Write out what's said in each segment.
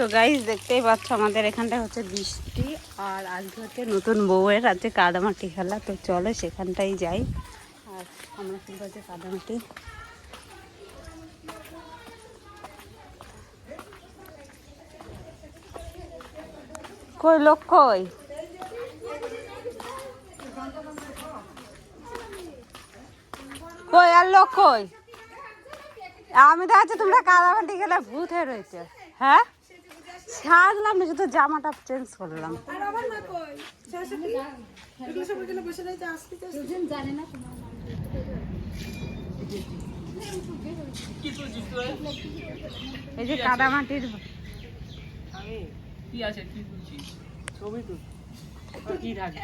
তো গাইজ দেখতেই পাচ্ছ আমাদের এখানটা হচ্ছে বৃষ্টি আর আজকে হচ্ছে নতুন বউয়ের আছে কাদামাটি খেলা, তো চলো সেখানটাই যাই। আর আমরা কিন্তু হচ্ছে কাদামাটি। কই লোক কই? কই আর লোক কই? আমি তো আছে, তোমরা কাদামাটি খেলা ভূত হয়ে রয়েছে। হ্যাঁ? ছাড়লাম না শুধু জামাটা চেঞ্জ করলাম। আর আমার কই? এগুলো বসে এই যে কাদামাটির কি আছে কি তুলছিস ছবি তুল। কি থাকে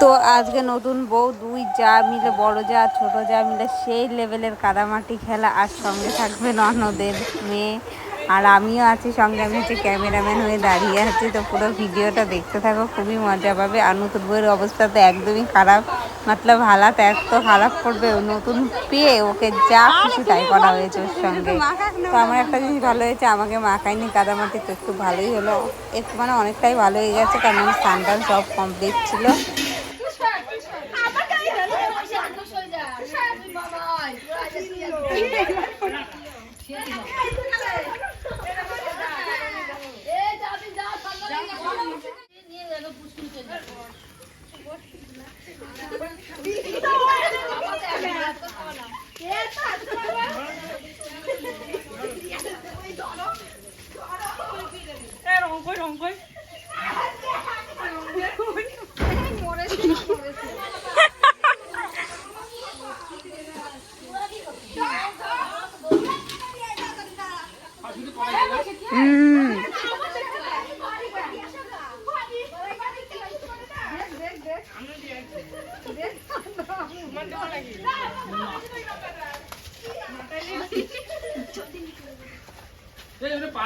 তো আজকে নতুন বউ, দুই যা মিলে, বড় যা, ছোট যা মিলে, সেই লেভেলের কাদামাটি খেলা আর সঙ্গে থাকবে ননদের মেয়ে। আর আমিও আছি সঙ্গে, আমি হচ্ছে ক্যামেরাম্যান হয়ে দাঁড়িয়ে আছি। তো পুরো ভিডিওটা দেখতে থাকো, খুবই মজা পাবে। আর নতুন বইয়ের অবস্থা তো একদমই খারাপ। মতলব হালাত এত খারাপ করবে নতুন পেয়ে ওকে যা খুশি তাই করা হয়েছে ওর সঙ্গে তো আমার একটা জিনিস ভালো হয়েছে আমাকে মাখায়নি কাদামাটি তো একটু ভালোই হলো একটু মানে অনেকটাই ভালো হয়ে গেছে কারণ আমার সব কমপ্লিট ছিল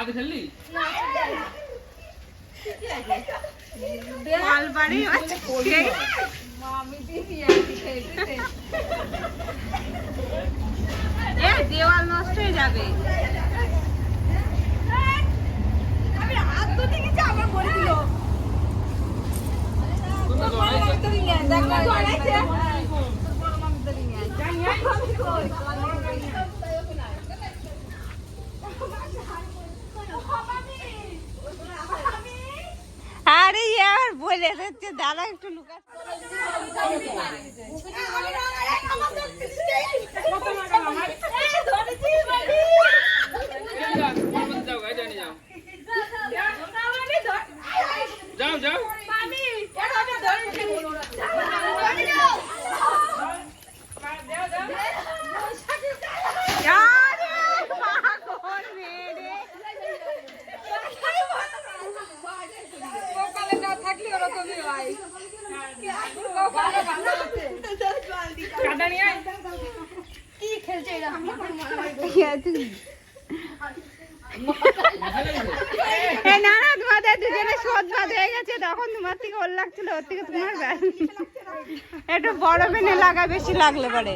ফেললি মালবাড়ি এ দেওয়াল নষ্ট হয়ে যাবে। দেখ না জড়াইছে আরে ইয়ার বলে দাদা একটু লুকা এই যা, তোমার মধ্যে যাও গাড়ি জানি যাও যাও যাও আরে পাগল মেরে কাটা নিয়ে আয় মাথা লেগেছে এ না না, তোমাদের দুজনে বাদ হয়ে গেছে, তখন তোমার থেকে ওর লাগছিল, ওর থেকে তোমার। একটু বড় পেনে লাগা বেশি লাগলে পারে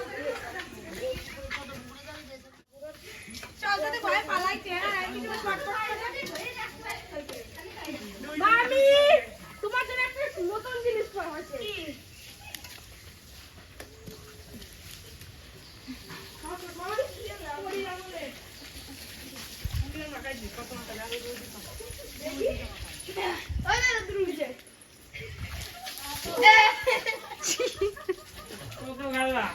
মামি তোমার জন্য একটা নতুন জিনিস পাওয়া আছে কোথাও গাল্লা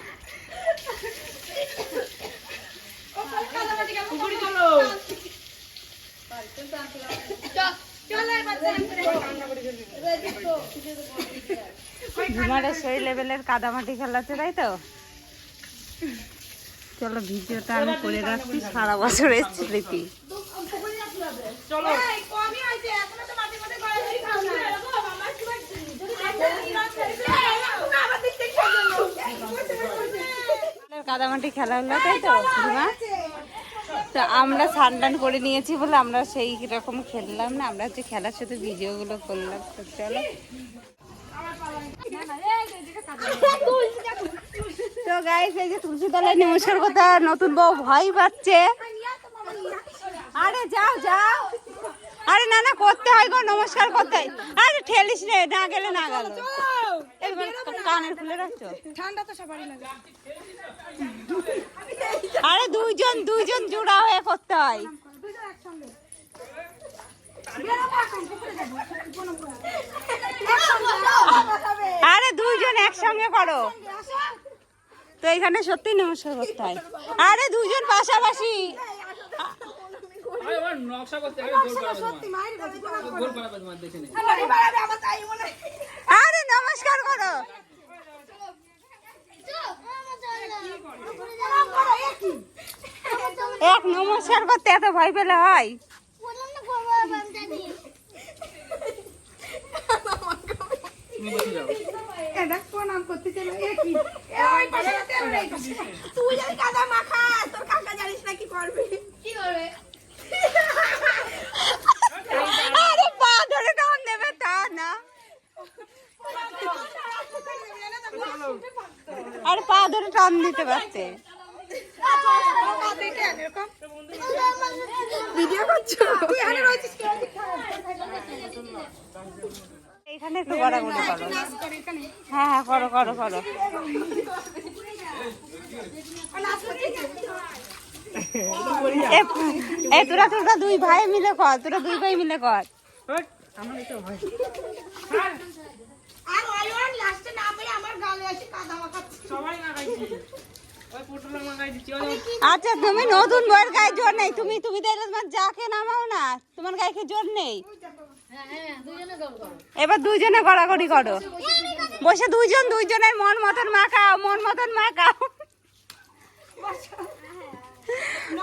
পুকুরি চলো ঝুমারে সেই লেভেলের কাদামাটি খেলাচ্ছে তাই তো? চলো ভিডিওটা আমি করে রাখছি সারা বছরের স্মৃতি। চলো। কাদামাটি খেলা হলো তাই তো? ঝুমা তো আমরা স্নান করে নিয়েছি বলে আমরা সেই রকম খেললাম না আমরা হচ্ছে খেলার সাথে ভিডিওগুলো করলাম। তো চলো। তো গাইস এই যে তুলসী তলায় নমস্কার কথা নতুন বউ ভয় পাচ্ছে। আরে যাও যাও। আরে না না করতে হয় গো নমস্কার করতে হয়। আরে ঠেলিস রে না গেলে না গেল। কানের খুলে রাখছো? ঠান্ডা তো সবারই লাগে। আরে দুইজন দুইজন জোড়া হয়ে করতে হয়। আরে দুইজন একসঙ্গে করো। তো এখানে সত্যি নমস্কার করতে হয়। আরে দুইজন পাশাপাশি। আরে নমস্কার করো? এক নমস্কার করতে এত ভয় পেলে হয় প্রণাম করতে। তুই কাদা মাখা তোর কাকা জানিস না কি করবে কি করবে আরে পা ধরে টান দেবে তা না আরে পা ধরে টান দিতে পারছে ভিডিও করছ? তুই এখানে একটু গড়াগড়ি করো হ্যাঁ হ্যাঁ করো করো করো। এ তোরা তোরা দুই ভাই মিলে কর তোরা দুই ভাই মিলে কর। আমার আর অলওয়ান লাস্টে না পেরে আমার গালে এসে কাদা মাখাচ্ছে। সবাই না খাইছি ওই পটলের মাখাই দিচ্ছি ওই আচ্ছা তুমি নতুন বইয়ের গায়ে জোর নেই। তুমি তুমি তাহলে তোমার যাকে নামাও না তোমার গায়ে কি জোর নেই? এবার দুইজনে গড়াগড়ি করো। বসে দুইজন দুইজনের মন মতন মাখাও মন মতন মাখাও।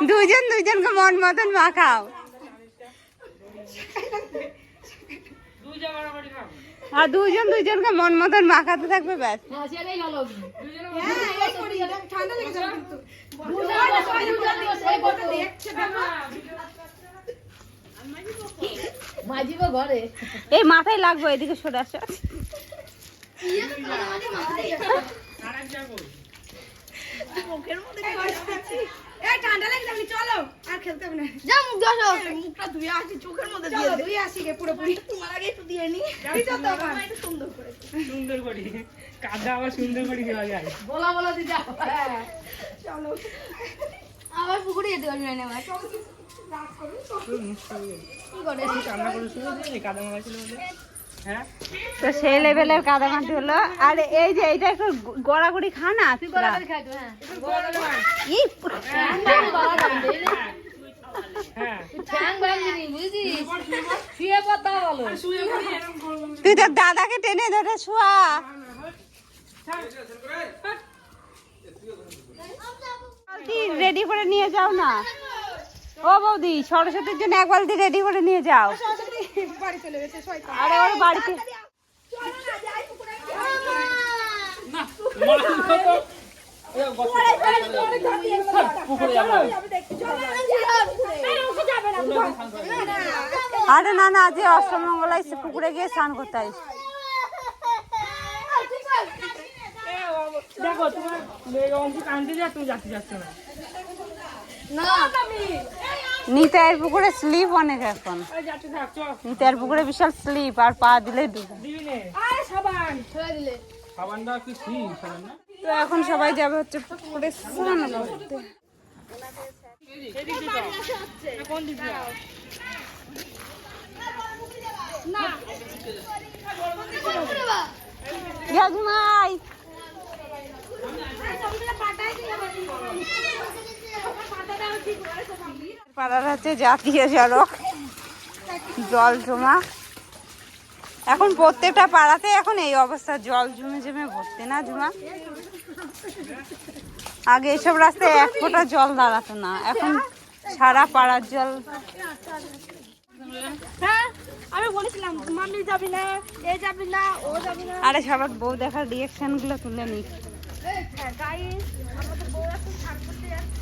দুইজন দুইজনকে মন মতন মাখাও। দুই জায়গা মারামারি খাব আর দুইজন দুইজনকে মন মতন মাখাতে থাকবে, ব্যাস এই মাথায় লাগবে, এদিকে সরে আসো জায়গা কই? এই ঠান্ডা লেগে যাবে চলো। আর খেলতে হবে না। যা মুখ ধোসো মুখটা ধুয়ে আসি চোখের মধ্যে দিয়ে ধুয়ে আসি গে পুরোপুরি। তোমার আগে একটু দিয়ে নি। দিছো তো একটু সুন্দর করে। সুন্দর করি। কাদা আবার সুন্দর করে দেওয়া যায়। বলা বলা দি যাও। চলো। আবার পুকুরে যেতে পারবি না ভাই কি করে? কান্না করে শুরু দিই কাদা বলে? হ্যাঁ তো সেই লেভেলের কাদামাটি হলো আর এই যে এটা একটু গড়াগড়ি খা না হ্যাঁ হ্যাঁ তুই তোর দাদাকে টেনে ধরে শোয়া রেডি করে নিয়ে যাও না ও বৌদি সরস্বতীর জন্য এক বালতি রেডি করে নিয়ে যাও। বাড়ি চলে আরে ওর বাড়িতে আরে না না আরে না না আজ অষ্টমঙ্গলায় সে পুকুরে গিয়ে স্নান করতে হয় দেখো তোমার অংশ কানতে যা তুমি যাচ্ছি যাচ্ছ না। না নিতাইয়ের পুকুরে স্লিপ অনেক এখন। নিতাইয়ের পুকুরে বিশাল স্লিপ আর পা দিলে ডুবে। দিবি নে আরে সাবান। ছুঁয়ে দিলে। সাবানটা কি ফ্রি সাবান না? তো এখন সবাই যাবে হচ্ছে পুকুরে স্নান করতে। এদিক পাড়ার হচ্ছে জাতীয় সড়ক জল জমা। এখন প্রত্যেকটা পাড়াতে এখন এই অবস্থা জল জমে জমে ভর্তি না জমা। আগে এসব রাস্তায় এক ফোঁটা জল দাঁড়াতো না এখন সারা পাড়ার জল। হ্যাঁ আরে সবার বউ দেখার রিয়েকশনগুলো তুলে নি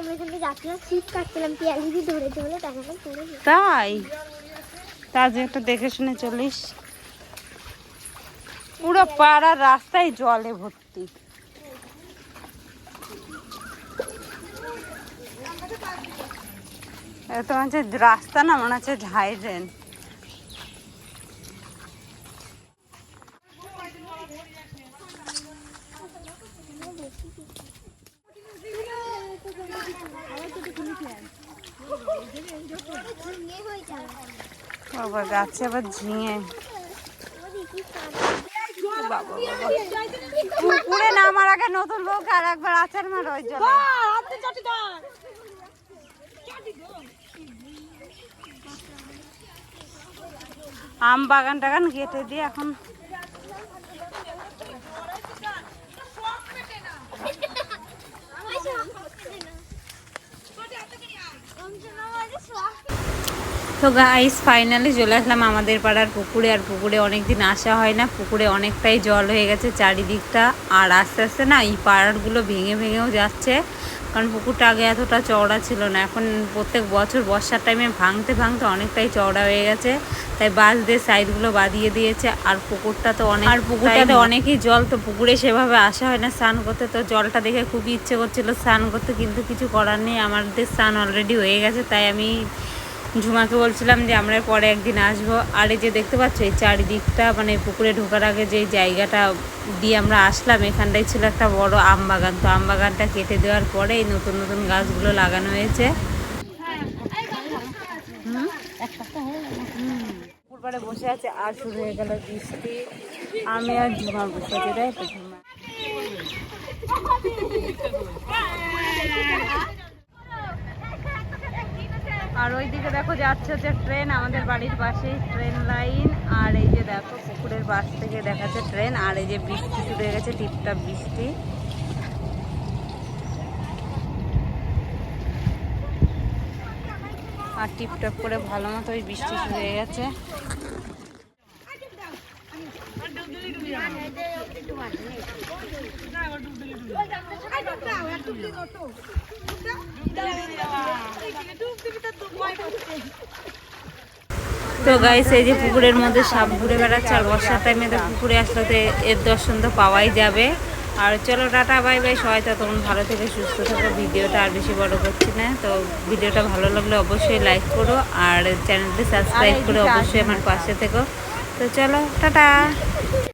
আমরা এখান যাচ্ছিলাম পড়ে তাই? তার যে একটা দেখে শুনে চলিস। পুরো পাড়ার রাস্তায় জলে ভর্তি। এটা হচ্ছে রাস্তা না, মনে হচ্ছে হয়ে যাবে বাবা গাছে আবার ঝিঙে। পুকুরে নামার আগে নতুন লোক আর একবার আচার মার ওই জন্য। আম বাগান টাগান কেটে দিয়ে এখন তো গাইস ফাইনালি চলে আসলাম আমাদের পাড়ার পুকুরে। আর পুকুরে অনেক দিন আসা হয় না পুকুরে অনেকটাই জল হয়ে গেছে চারিদিকটা। আর আস্তে আস্তে না এই পাড়ারগুলো ভেঙে ভেঙেও যাচ্ছে কারণ পুকুরটা আগে এতটা চওড়া ছিল না। এখন প্রত্যেক বছর বর্ষার টাইমে ভাঙতে ভাঙতে অনেকটাই চওড়া হয়ে গেছে তাই বাঁশ দিয়ে সাইডগুলো বাঁধিয়ে দিয়েছে। আর পুকুরটা তো অনেক আর পুকুরটাতে অনেকই জল তো পুকুরে সেভাবে আসা হয় না। স্নান করতে তো জলটা দেখে খুবই ইচ্ছে করছিল। স্নান করতে কিন্তু কিছু করার নেই। আমাদের স্নান অলরেডি হয়ে গেছে তাই আমি ঝুমাকে বলছিলাম যে আমরা পরে একদিন আসব। আর এই যে দেখতে পাচ্ছ, এই চারিদিকটা মানে পুকুরে ঢোকার আগে যে জায়গাটা দিয়ে আমরা আসলাম, এখানটাই ছিল একটা বড় আম বাগান। তো আম বাগানটা কেটে দেওয়ার পরে এই নতুন নতুন গাছগুলো লাগানো হয়েছে। বসে আছে, আর শুরু হয়ে গেল বৃষ্টি। আমি আর ঝুমা বসে আছি তো ঝুমা? আর ওই দিকে দেখো যাচ্ছে হচ্ছে ট্রেন, আমাদের বাড়ির পাশেই ট্রেন লাইন। আর এই যে দেখো পুকুরের পাশ থেকে দেখাচ্ছে ট্রেন, আর এই যে বৃষ্টি শুরু হয়ে গেছে, টিপটাপ বৃষ্টি। আর টিপটপ করে ভালো মতো ওই বৃষ্টি শুরু হয়ে গেছে। তো গাইস এই যে পুকুরের মধ্যে সাপ ঘুরে বেড়াচ্ছে আর বর্ষার টাইমে তো পুকুরে আসলে তো এর দর্শন তো পাওয়াই যাবে। আর চলো টাটা বাই বাই সবাই তো তখন ভালো থেকে সুস্থ থাকো। ভিডিওটা আর বেশি বড় করছি না। তো ভিডিওটা ভালো লাগলে অবশ্যই লাইক করো আর চ্যানেলটি সাবস্ক্রাইব করে অবশ্যই আমার পাশে থেকো। তো চলো টাটা।